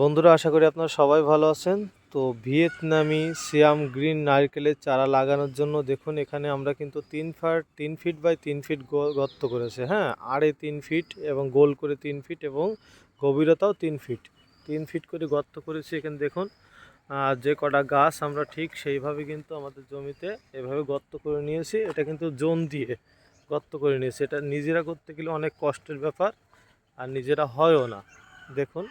বন্ধুরা, আশা করি আপনারা সবাই ভালো আছেন। তো ভিয়েতনামি সিয়াম গ্রিন নারকেলের চারা লাগানোর জন্য দেখুন, এখানে আমরা কিন্তু তিন ফাট, তিন ফিট বাই তিন ফিট গর্ত করেছে হ্যাঁ? আড়ে তিন ফিট এবং গোল করে তিন ফিট এবং গভীরতাও তিন ফিট। তিন ফিট করে গর্ত করেছি এখানে, দেখুন। যে কটা গাছ আমরা ঠিক সেইভাবে কিন্তু আমাদের জমিতে এভাবে গর্ত করে নিয়েছি। এটা কিন্তু জোন দিয়ে গর্ত করে নিয়েছি। এটা নিজেরা করতে গেলে অনেক কষ্টের ব্যাপার, আর নিজেরা হয়ও না। দেখুন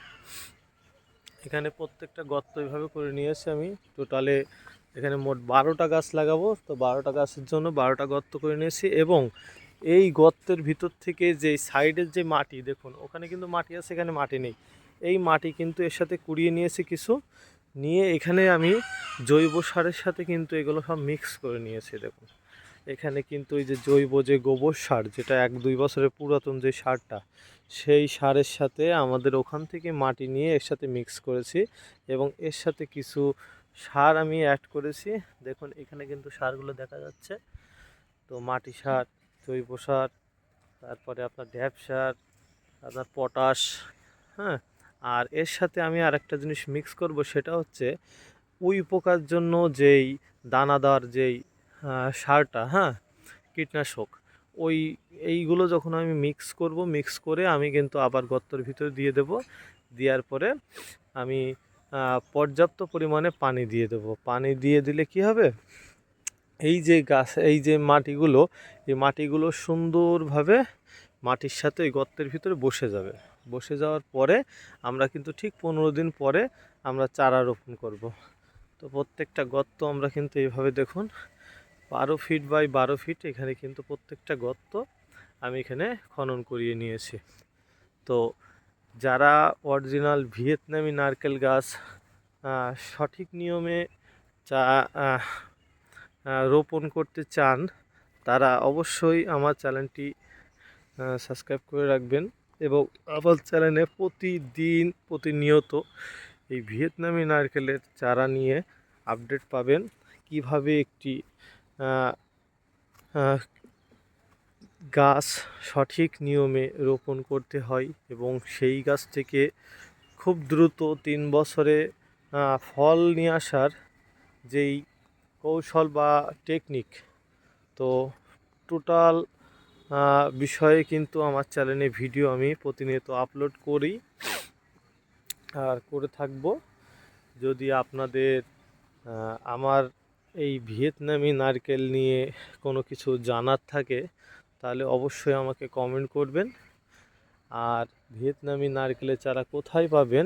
এখানে প্রত্যেকটা গর্ত এইভাবে করে নিয়েছি আমি টোটালে এখানে মোট বারোটা গাছ লাগাবো। তো বারোটা গাছের জন্য বারোটা গর্ত করে নিয়েছি এবং এই গর্তের ভিতর থেকে যে সাইডের যে মাটি, দেখুন, ওখানে কিন্তু মাটি আছে, এখানে মাটি নেই। এই মাটি কিন্তু এর সাথে কুড়িয়ে নিয়েছি কিছু নিয়ে এখানে আমি জৈব সারের সাথে কিন্তু এগুলো সব মিক্স করে নিয়েছি দেখুন। এখানে কিন্তু এই যে জৈব যে গোবর সার, যেটা এক দুই বছরের পুরাতন যে সারটা সেই সারের সাথে আমাদের ওখান থেকে মাটি নিয়ে এর সাথে মিক্স করেছি এবং এর সাথে কিছু সার আমি অ্যাড করেছি। দেখুন, এখানে কিন্তু সারগুলো দেখা যাচ্ছে। তো মাটি সার, জৈব সার, তারপরে আপনার ড্যাপ সার, আপনার পটাশ হ্যাঁ? আর এর সাথে আমি আরেকটা জিনিস মিক্স করব, সেটা হচ্ছে ওই পোকার জন্য যেই দানাদার যেই সারটা হ্যাঁ? কীটনাশক ওই এইগুলো যখন আমি মিক্স করব মিক্স করে আমি কিন্তু আবার গর্তের ভিতরে দিয়ে দেব। দেওয়ার পরে আমি পর্যাপ্ত পরিমাণে পানি দিয়ে দেব। পানি দিয়ে দিলে কি হবে? এই যে গাছ, এই যে মাটিগুলো, এই মাটিগুলো সুন্দরভাবে মাটির সাথে ওই গর্তের ভিতরে বসে যাবে। বসে যাওয়ার পরে আমরা কিন্তু ঠিক পনেরো দিন পরে আমরা চারা রোপণ করব। তো প্রত্যেকটা গর্ত আমরা কিন্তু এইভাবে দেখুন বারো ফিট বাই বারো ফিট, এখানে কিন্তু প্রত্যেকটা গর্ত আমি এখানে খনন করিয়ে নিয়েছি। তো যারা অরিজিনাল ভিয়েতনামি নারকেল গাছ সঠিক নিয়মে চা রোপণ করতে চান, তারা অবশ্যই আমার চ্যানেলটি সাবস্ক্রাইব করে রাখবেন এবং আমার চ্যানেলে প্রতিদিন প্রতিনিয়ত এই ভিয়েতনামি নারকেলের চারা নিয়ে আপডেট পাবেন। কীভাবে একটি গাছ সঠিক নিয়মে রোপণ করতে হয় এবং সেই গাছ থেকে খুব দ্রুত তিন বছরে ফল নিয়ে আসার যেই কৌশল বা টেকনিক তো টোটাল বিষয়ে কিন্তু আমার চ্যানেলে ভিডিও আমি প্রতিনিয়ত আপলোড করি আর করে থাকব। যদি আপনাদের আমার এই ভিয়েতনামি নারকেল নিয়ে কোনো কিছু জানার থাকে, তাহলে অবশ্যই আমাকে কমেন্ট করবেন। আর ভিয়েতনামি নারকেলের চারা কোথায় পাবেন?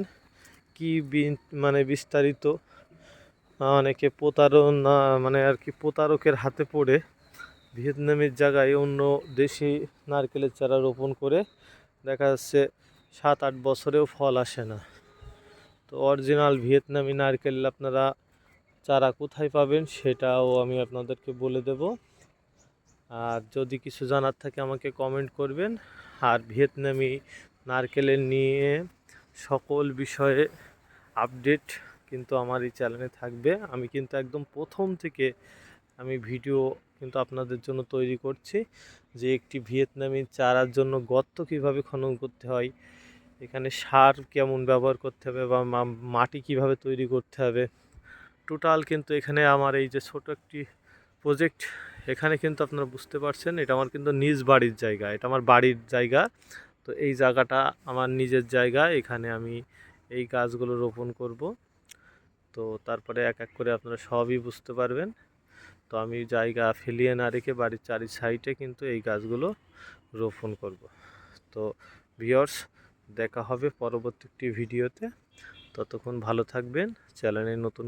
কি মানে বিস্তারিত অনেকে প্রতারণা মানে আর কি প্রতারকের হাতে পড়ে ভিয়েতনামের জায়গায় অন্য দেশি নারকেলের চারা রোপণ করে দেখা যাচ্ছে সাত আট বছরেও ফল আসে না। তো অরিজিনাল ভিয়েতনামি নারকেল আপনারা চারা কোথায় পাবেন সেটাও আমি আপনাদেরকে বলে দেব। আর যদি কিছু জানার থাকে আমাকে কমেন্ট করবেন। আর ভিয়েতনামি নারকেলের নিয়ে সকল বিষয়ে আপডেট কিন্তু আমার এই চ্যানেলে থাকবে। আমি কিন্তু একদম প্রথম থেকে আমি ভিডিও কিন্তু আপনাদের জন্য তৈরি করছি যে একটি ভিয়েতনামি চারার জন্য গর্ত কীভাবে খনন করতে হয়, এখানে সার কেমন ব্যবহার করতে হবে বা মাটি কীভাবে তৈরি করতে হবে টোটাল কিন্তু এখানে আমার এই যে ছোট একটি প্রজেক্ট এখানে কিন্তু আপনারা বুঝতে পারছেন, এটা আমার কিন্তু নিজ বাড়ির জায়গা, এটা আমার বাড়ির জায়গা। তো এই জায়গাটা আমার নিজের জায়গা, এখানে আমি এই গাছগুলো রোপণ করব। তো তারপরে এক এক করে আপনারা সবই বুঝতে পারবেন। তো আমি জায়গা ফেলিয়ে না রেখে বাড়ির চারি সাইডে কিন্তু এই গাছগুলো রোপণ করব। তো ভিওর্স দেখা হবে পরবর্তী একটি ভিডিওতে। ততক্ষণ ভালো থাকবেন, চ্যানেলে নতুন